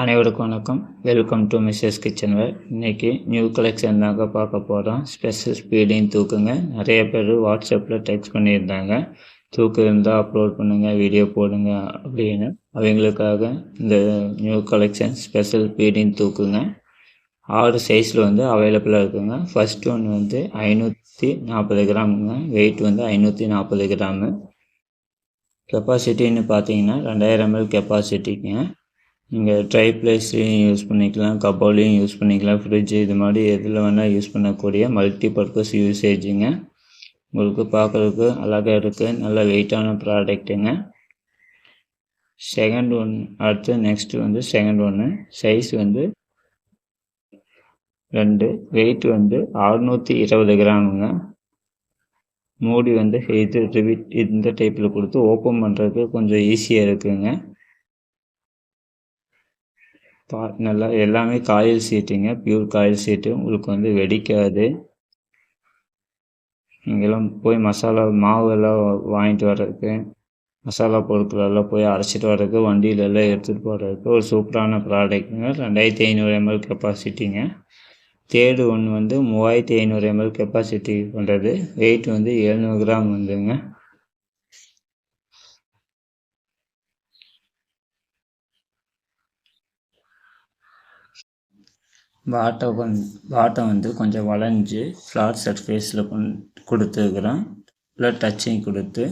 அனைவருக்கும் வணக்கம். Welcome to Mrs Kitchen where இன்றைக்கி நியூ கலெக்ஷன் தாங்க பார்க்க போகிறோம் ஸ்பெஷல் ஸ்பீடிங் தூக்குங்க. நிறைய பேர் வாட்ஸ்அப்பில் டெக்ஸ்ட் பண்ணியிருந்தாங்க. தூக்கு இருந்தால் அப்லோட் பண்ணுங்கள் வீடியோ போடுங்க அப்படின்னு. அவங்களுக்காக இந்த நியூ கலெக்ஷன் ஸ்பெஷல் ஸ்பீடிங் தூக்குங்க. ஆறு சைஸில் வந்து அவைலபிளாக இருக்குங்க. ஃபஸ்ட் ஒன் வந்து ஐநூற்றி நாற்பது கிராமுங்க. வெயிட் வந்து ஐநூற்றி நாற்பது கிராமு. கெப்பாசிட்டின்னு பார்த்தீங்கன்னா ரெண்டாயிரம் எம்எல் கெப்பாசிட்டிங்க நீங்கள் ட்ரை பிளேஸ்லேயும் யூஸ் பண்ணிக்கலாம் கபோலையும் யூஸ் பண்ணிக்கலாம் ஃப்ரிட்ஜு இது மாதிரி எதில் வேணால் யூஸ் பண்ணக்கூடிய மல்டி பர்பஸ் யூசேஜுங்க உங்களுக்கு பார்க்குறதுக்கு அழகாக இருக்குது நல்ல வெயிட்டான ப்ராடக்ட்டுங்க செகண்ட் ஒன் அடுத்து நெக்ஸ்ட்டு வந்து செகண்ட் ஒன்று சைஸ் வந்து ரெண்டு வெயிட் வந்து அறுநூற்றி இருபது கிராமுங்க. மூடி வந்து இது ரிவிட் இந்த டைப்பில் கொடுத்து ஓப்பன் பண்ணுறதுக்கு கொஞ்சம் ஈஸியாக இருக்குங்க. கா நல்லா எல்லாமே காயில் சீட்டுங்க. Pure coil sheet. உங்களுக்கு வந்து வெடிக்காது. நீங்களும் போய் மசாலா மாவு எல்லாம் வாங்கிட்டு வர்றதுக்கு மசாலா பொருட்கள் எல்லாம் போய் அரைச்சிட்டு வர்றதுக்கு வண்டியிலெல்லாம் எடுத்துகிட்டு போகிறதுக்கு ஒரு சூப்பரான ப்ராடக்ட்டுங்க ரெண்டாயிரத்தி ஐநூறு எம்எல் கெப்பாசிட்டிங்க தேர்டு ஒன்று வந்து மூவாயிரத்தி ஐநூறு எம்எல் கெப்பாசிட்டி பண்ணுறது வெயிட் வந்து எழுநூறு கிராம் வந்துங்க. பாட்டம் கொஞ் பாட்டம் வந்து கொஞ்சம் வளைஞ்சு ஃப்ளாட் சர்ஃபேஸில் கொண் கொடுத்துருக்குறோம் இல்லை டச்சிங் கொடுத்து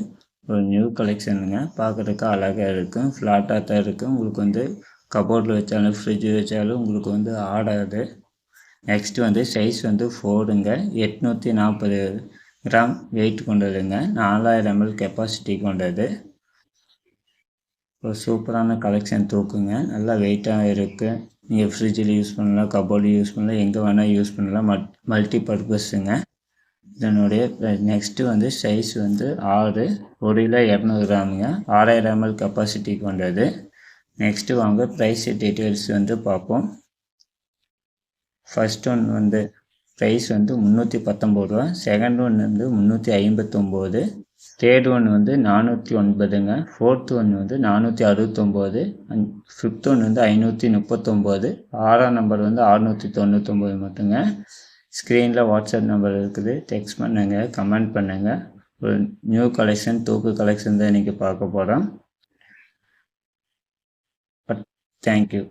ஒரு நியூ கலெக்ஷனுங்க பார்க்குறதுக்கு அழகாக இருக்கும் ஃப்ளாட்டாக தான் இருக்கும் உங்களுக்கு வந்து கபோர்டில் வச்சாலும் ஃப்ரிட்ஜு வச்சாலும் உங்களுக்கு வந்து ஆடாது. நெக்ஸ்ட்டு வந்து சைஸ் வந்து ஃபோருங்க எட்நூற்றி நாற்பது கிராம் வெயிட் கொண்டதுங்க. நாலாயிரம் எம்எல் கெப்பாசிட்டி கொண்டது. ஒரு சூப்பரான கலெக்ஷன் தூக்குங்க. நல்லா வெயிட்டாக இருக்குது நீங்கள் ஃப்ரிட்ஜில் யூஸ் பண்ணலாம் கபோர்டு யூஸ் பண்ணலாம் எங்கே வேணால் யூஸ் பண்ணலாம் மட் மல்டி பர்பஸுங்க இதனுடைய நெக்ஸ்ட்டு வந்து சைஸ் வந்து ஆறு ஒரு கிலோ இரநூறு கிராமுங்க. ஆறாயிரம் எம்எல் கெப்பாசிட்டி கொண்டது நெக்ஸ்ட்டு வாங்க ப்ரைஸ் டீட்டெயில்ஸ் வந்து பார்ப்போம். ஃபஸ்ட் ஒன் வந்து ப்ரைஸ் வந்து முந்நூற்றி பத்தொம்போது ரூபா. செகண்ட் ஒன் வந்து முந்நூற்றி ஐம்பத்தொம்போது தேர்ட் ஒன் வந்து நானூற்றி ஒன்பதுங்க. ஃபோர்த் ஒன் வந்து நானூற்றி அறுபத்தொம்போது. ஃபிஃப்த் ஒன் வந்து ஐநூற்றி முப்பத்தொம்போது. ஆறாம் நம்பர் வந்து அறுநூற்றி தொண்ணூத்தொம்போது மட்டுங்க. ஸ்க்ரீனில் வாட்ஸ்அப் நம்பர் இருக்குது. டெக்ஸ்ட் பண்ணுங்கள் கமெண்ட் பண்ணுங்கள் ஒரு நியூ கலெக்ஷன் தூக்கு கலெக்ஷன் தான் இன்றைக்கி பார்க்க போகிறோம் பட் தேங்க்யூ